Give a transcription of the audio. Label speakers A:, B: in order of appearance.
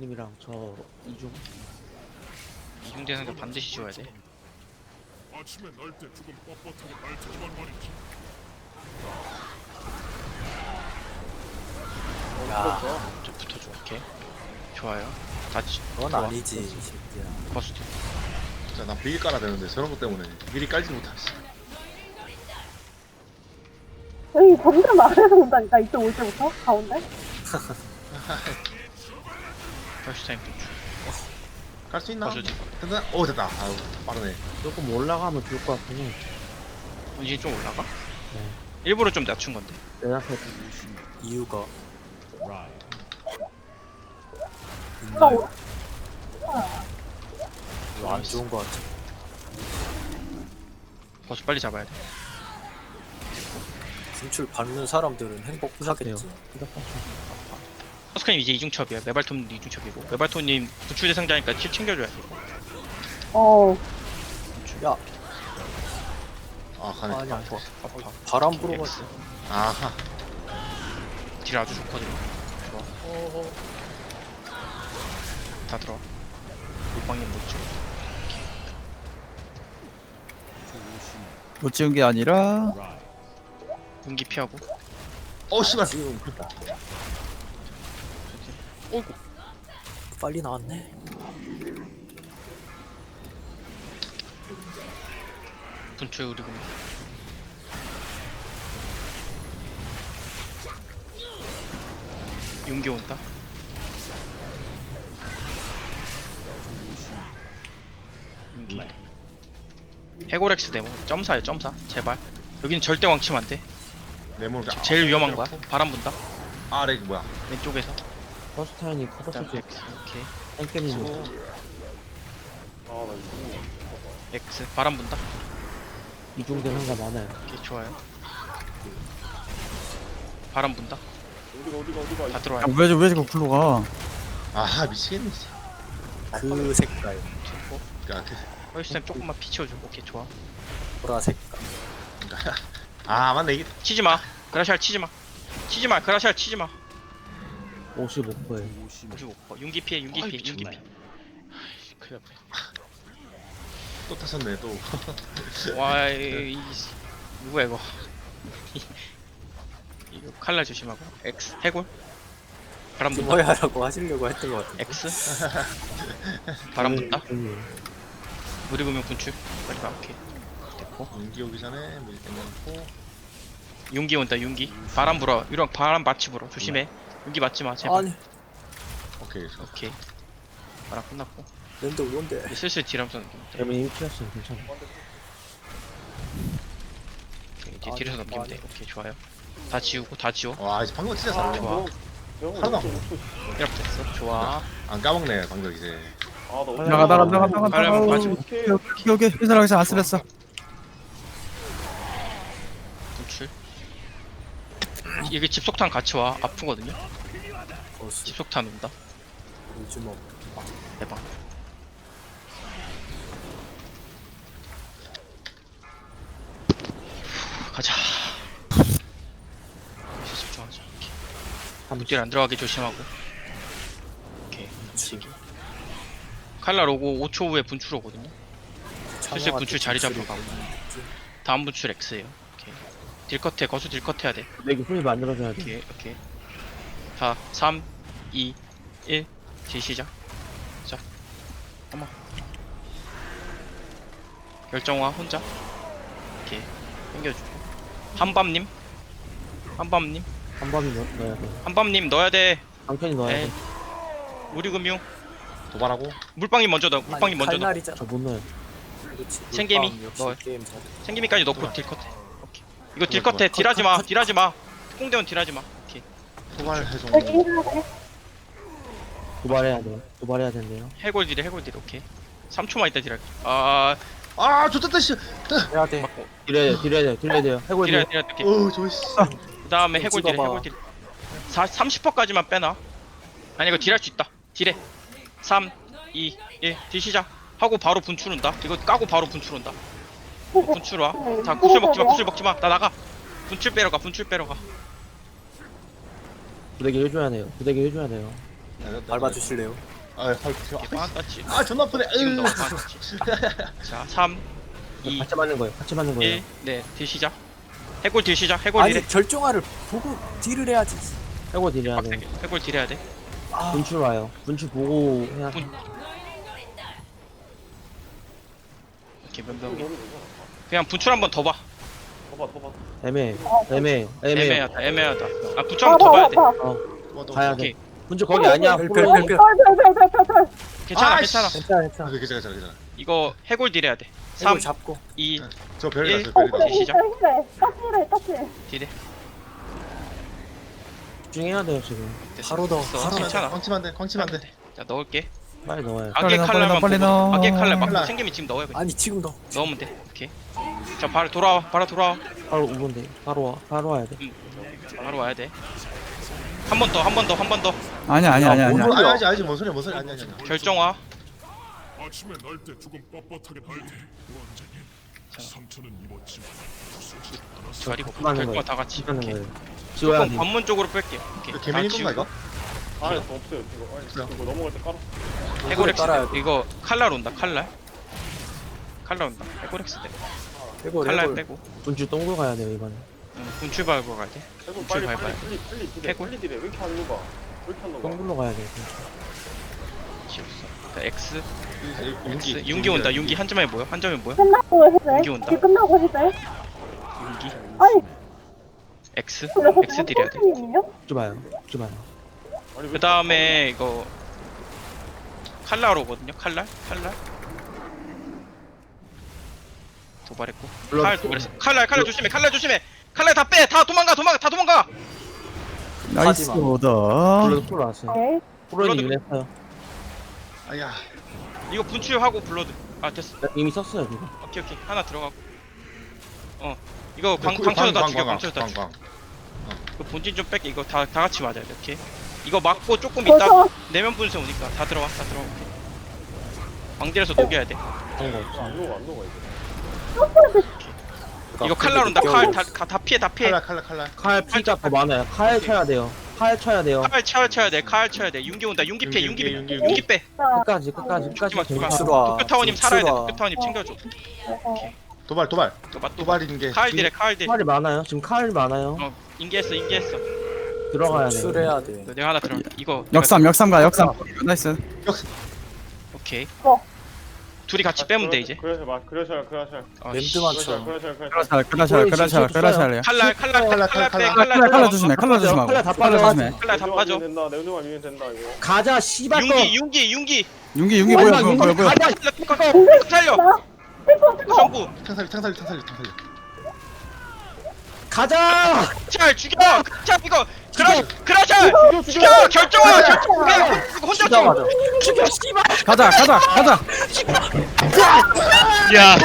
A: 님이랑 저 이중
B: 이중 대상자 반드시 지워야 돼.
C: 아침에 날 때 조금 뻣뻣하게 날 테지만 말이지.
B: 야, 좀 붙어줘. 오케이. 좋아요. 다 지,
D: 그건
B: 좋아.
D: 아니지 이 새끼야
B: 버스트.
E: 진짜 난 미리 깔아야 되는데 저런 것 때문에 미리 깔지 못하지.
F: 여기 점점 아래에서 온다니까 이쪽 올 때부터 가운데
B: 타임 도출.
E: 깔수 있나?
B: 버스트.
E: 됐나? 오 됐다. 아우 빠르네.
A: 조금 올라가면 좋을 것 같긴 해
B: 운신이 좀 올라가?
A: 네.
B: 일부러 좀 낮춘 건데.
A: 내 앞에
D: 이유가
F: 나
D: 있나요?
F: 오-
D: 이거 안 좋은 거 같아
B: 버스 빨리 잡아야 돼.
D: 진출 받는 사람들은 행복하겠지
B: 버스카님 이제 이중첩이야. 메발톤 이중첩이고. 메발톤님 구출 대상자니까 킬 챙겨줘야 돼.
F: 어
D: 야
E: 아 가네.
D: 아니 아니
B: 좋아. 아파.
D: 바람 불어가지고
B: X.
E: 아하.
B: 딜 아주 좋거든요. 좋아. 다 들어와. 물방님 못 찍어.
G: 못 지운 게 아니라
B: 용기 피하고.
E: 어 씨발.
B: 어이구.
D: 빨리 나왔네
B: 분출 우리고. 용기 온다. 용기. 해고렉스 데모. 점사야 점사. 제발. 여기는 절대 왕치면 안 돼.
E: 네모를 아,
B: 제일 위험한 거야. 바람 분다.
E: 아래 뭐야?
B: 왼쪽에서.
A: 버스타인이 커버
B: 일단
A: 쓸수
B: X. 오케이.
A: 땡게님
B: 수고. X. 바람 분다.
A: 이중 대상자 많아요
B: 오케이 좋아요. 바람 분다. 다 들어와요.
G: 왜, 왜 자꾸 글로 가?
E: 아하 미치겠네.
D: 그 색깔
B: 좋고.
E: 야, 그,
B: 허이스템 조금만 비춰줘. 오케이 좋아.
D: 보라 색깔
E: 아 맞네 이게
B: 치지 마. 그라샬 치지 마. 치지 마. 그라샬 치지 마.
A: 55%에
B: 55%. 윤기 피해. 윤기 피해. 윤기 피해. 큰일
E: 또 타셨네 또.
B: 났네. 와, 이, 이, 누구야 이거? 이거 칼날 조심하고. X 해골. 바람 분다.
D: 뭐야라고 하시려고 했던 거 같은데
B: X. 바람 분다.
A: 음,
B: 우리 금융 분출. 빨리 가. 오케이. 됐고.
E: 연기 오기 전에 땡겨놓고.
B: 윤기 온다. 윤기. 바람 불어. 이런 바람 마치 불어. 조심해. 윤기 맞지 마. 제발.
D: 아니
E: 오케이. 좋아.
B: 오케이. 바람 끝났고.
D: 랜드 오는데
B: 이제 슬슬 딜하면서
A: 그러면 이미 피었으면 괜찮아
B: 이제 딜에서 넘기면 돼. 오케이 좋아요. 다 지우고 다 지워.
E: 와 이제 방금 진짜 잘하네.
B: 좋아.
E: 하나도 안,
B: 이렇게 됐어. 좋아.
E: 안 까먹네 방금 이제.
G: 나가 나가 나가 나가
B: 빨리
G: 나가.
B: 한번 가지고.
G: 오케이 오케이 오케이 이 사람 안 쓰랬어.
B: 이게 집속탄 같이 와. 아프거든요.
D: 거수
B: 집속탄 온다.
D: 뭐
B: 대박. 가자. 여기서 집중하자. 오케이. 무딜 안 들어가게 조심하고. 오케이. 칼날 오고 5초 후에 분출 오거든요. 슬슬 분출 자리 잡으러 가고. 다음 분출 X예요. 딜컷해 거수 딜컷 해야 돼.
A: 내기 풀이 만들어줘야 돼.
B: 오케이 오케이. 자 3, 2, 1. 딜 시작. 자. 한번. 결정화 혼자. 오케이. 당겨주고. 한밤님. 한밤님.
A: 한 번이 넣, 넣어야 돼.
B: 한밤님 넣어야 돼.
A: 강편이 넣어야
B: 에이.
A: 돼.
B: 우리 금융.
E: 도발하고
B: 물방님 먼저 넣어. 물방님 먼저 넣어.
D: 칼날이잖아.
A: 저못 넣어요.
B: 생개미 넣어요.
D: 잘.
B: 생기미까지 넣고 딜컷해. 오케이. 이거 딜 컷해.
E: 좋아.
B: 딜하지 마. 딜하지 마. 특공대원 딜하지 마. 오케이.
E: 도발 해줘.
F: 여기 해야 돼.
A: 도발해야 돼. 도발해야 된대요.
B: 해골 딜해 해골 딜. 오케이. 3초만 있다 딜할게. 아,
E: 아 좋겠다 씨.
D: 해야 돼.
B: 맞고.
A: 딜해야 돼. 딜해야 돼. 딜해야 돼요. 해골
B: 딜해
A: 딜.
B: 딜해. 오케이.
E: 어 저씨.
B: 그 다음에 해골 딜
D: 찍어봐.
B: 해골 딜 4, 30%까지만 빼놔 아니 이거 딜할 수 있다 딜해 3 2 1딜 시작 하고 바로 분출 온다 이거 까고 바로 분출 온다 분출 와 자 구슬 먹지 마 구슬 먹지 마 나 나가 분출 빼러 가 분출 빼러 가
A: 부대기 해줘야 돼요. 부대기 해줘야 돼요.
D: 밟아 주실래요?
E: 아 발.
B: 이렇게 빵 땄지
E: 아 존나 아프네.
B: 지금 너
E: 으.
B: 빵 땄지 자 3 2
A: 같이 맞는 거예요. 같이 맞는 거예요.
B: 1 네, 딜 시작 해골 딜 시작 해골
D: 아니
B: 딜해
D: 결정화를 보고 딜을 해야지.
A: 해골 딜해야 돼.
B: 빡세게 해골 딜해야 돼
D: 아,
A: 분출 와요. 분출 보고 해야
B: 분- 이렇게 면병이 그냥 분출 한번더봐
A: 애매해. 애매해. 애매해.
B: 애매하다 애매하다 아 분출 한 번 더 봐야 돼
A: 어, 가야
B: 오케이
A: 돼. 분출 거기 아니야.
D: 별, 별, 별.
F: 털털털털털.
B: 괜찮아
E: 아이씨.
B: 괜찮아
A: 괜찮아, 괜찮아.
E: 아, 괜찮아 괜찮아 괜찮아.
B: 이거 해골 딜해야 돼.
D: 이걸
B: 3,
D: 잡고
B: 2,
E: 저 별이
B: 일.
E: 났어요 별이 났어.
B: 딜 시작.
F: 힐해. 까칠해. 까칠해.
B: 딜해.
A: 집중해야 돼요, 지금.
D: 바로
B: 됐어.
D: 바로
B: 괜찮아.
E: 광치면 돼. 광치면 돼.
B: 자 넣을게.
A: 빨리 넣어요.
B: 악의
G: 빨리 넣어,
B: 칼날만
G: 빨리
B: 보고.
G: 넣어, 빨리
B: 악의
G: 넣어.
B: 칼날 막
E: 칼날.
B: 생기면 지금 넣어요. 그냥.
D: 아니 지금 너
B: 넣으면 돼. 오케이. 자 바로 돌아와. 바로 돌아와.
A: 바로 5분 돼. 바로 와. 바로 와야 돼.
B: 바로 와야 돼. 한 번 더, 한 번 더, 한 번 더.
G: 아니야 아니야 아니야
E: 뭔
G: 아니야.
E: 소리 아니지 아니지 뭔 소리야 뭔 소리 아니 아니 아니.
B: 결정화.
C: 아침에 날때 조금 뻣뻣하게 날때 원장님 상처는 입었지만 부서지지 않았어
B: 자리고
A: 하는
B: 결정화
A: 거예요.
B: 다 같이.
A: 하는
B: 오케이.
A: 거예요. 지워야
B: 조금
A: 돼.
B: 관문 쪽으로 뺄게. 오케이.
E: 그 건가 이거?
H: 안에 더 없어요. 이거 아니,
E: 없어요.
H: 이거 넘어갈 때 깔아.
B: 해골엑스.
D: 따라야 돼.
B: 이거 칼날 온다. 칼날. 칼날 온다. 해골엑스 돼.
D: 해골
B: 칼날
D: 해골
B: 빼고.
A: 분출 동굴 가야 돼요, 이번에.
B: 응, 분출 밟고 가야 돼.
H: 해골
B: 줄
H: 빨리. 빨리 빨리 빨리? 빨리 딜해. 왜 이렇게 안 녹아? 왜 이렇게 안 녹아?
A: 동굴로 가야 돼.
B: 지웠어. 자, X.
E: 윤기.
B: 윤기 온다. 윤기 한 점에 뭐야? 한 점에 뭐야?
F: 끝나고 해제.
B: 여기 온다.
F: 이게 끝나고 해제.
B: 윤기.
F: 아니,
B: X. X 딜해야 돼.
F: 선생님이요?
A: 죽지 마요. 죽지 마요.
B: 그 다음에 이거 칼날 오거든요. 칼날, 칼날. 도발했고.
A: 물론
B: 칼 도발했어. 칼날, 칼날 조심해. 칼날 조심해. 칼날 다 빼. 다 도망가, 도망가, 다 도망가.
G: 나이스
D: 하지마.
G: 오더.
A: 블러드.
F: 네.
A: 프로는
B: 블러드-
A: 유냈어요.
E: 아야.
B: 이거 분출하고 블러드. 아 됐어.
A: 이미 썼어요, 지금.
B: 오케이 오케이. 하나 들어가고. 어. 이거 그광 광천도 다 죽여.
E: 광,
B: 광천도 다 죽여.
E: 광, 광.
B: 그 본진 좀 뺄게. 이거 다 다 같이 맞아야 돼. 오케이. 이거 맞고 조금 있다.
F: 벌써
B: 내면 분쇄 오니까 다 들어와. 다 들어와. 광딜에서 녹여야 돼.
H: 안 녹아 안 녹아 이거.
B: 온다. 칼다다 피해. 다 피해.
E: 칼날 칼날 칼날.
A: 칼 피가 더 많아요. 칼 쳐야 돼요. 칼 쳐야 돼요.
B: 칼 쳐야 쳐야 돼. 칼 쳐야 돼. 윤기 온다. 윤기 피해. 윤기
E: 윤기,
B: 윤기,
E: 윤기,
B: 윤기 빼.
A: 끝까지, 끝까지, 끝까지.
B: 죽지 마, 죽지 마.
A: 계속
D: 출화.
B: 도쿄 타워님 살아야 돼. 도쿄 타워님 챙겨줘.
E: 도발 도발.
B: 또 맞. 또
E: 도발인 게.
B: 칼 딜해. 칼 딜.
A: 칼이 많아요. 지금 칼 많아요.
B: 어 인계했어. 인계했어.
A: 들어가야 돼요.
D: 출해야 돼.
B: 내가 하나 들어. 이거
G: 역삼 역삼 가 역삼. 나이스.
B: 오케이.
F: 어.
B: 둘이 같이 빼면 돼 이제.
H: 그래서 막 그래서 그래서
B: 어, 씨.
D: 램드만
H: 그래서
D: 쳐.
H: 그래서 그래서.
G: 크라샬 크라샬 크라샬 크라샬이야.
B: 칼날 칼날
E: 칼날,
B: 칼날 빼.
E: 칼날,
B: 칼날
G: 칼날 칼날
B: 빼.
G: 조심해. 칼날 조심하고.
A: 칼날 다
G: 칼날
A: 빠져.
G: 조심해.
B: 칼날 다 빠져.
H: 된다. 내 운동만 밀면 된다 이거.
A: 가자, 씨발 거.
B: 윤기 윤기 윤기.
G: 윤기 윤기 뭐야 뭐야 뭐야 뭐야.
A: 가자.
B: 칼날 뚜껑 살려.
F: 나? 탱커, 탱커.
B: 성부.
E: 탕살리 탕살리 탕살리 탕살리.
A: 가자.
B: 잘 죽여. 자 이거 그라 그라샬 죽여 결정화 결정화. 이거 혼자
A: 죽여.
B: 죽여.
A: 죽여, 씨발.
G: 가자 가자 가자.
B: 야.